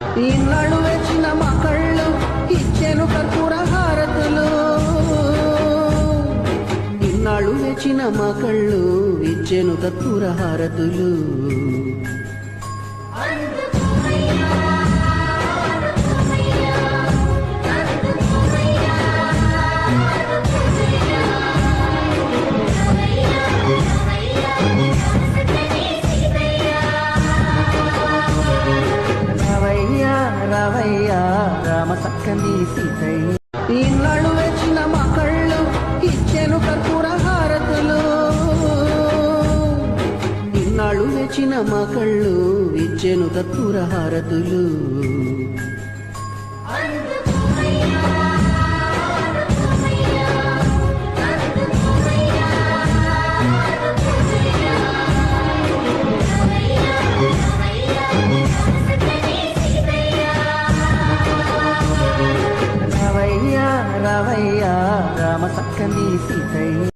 ఈనాడు వచ్చిన మా కళ్ళు ఇచ్చెను కర్పూర హారతులు. ఇన్నాళ్ళు వచ్చిన మా కళ్ళు ఇచ్చెను కర్పూర హారతులు. రామ సక్కని సీతయ్య ఈనాడు వచ్చిన మా కళ్ళు ఇచ్చెను కర్పూర హారతులు. ఇన్నాళ్ళు వచ్చిన మా కళ్ళు ఇచ్చెను కర్పూర హారతులు రావయ్యా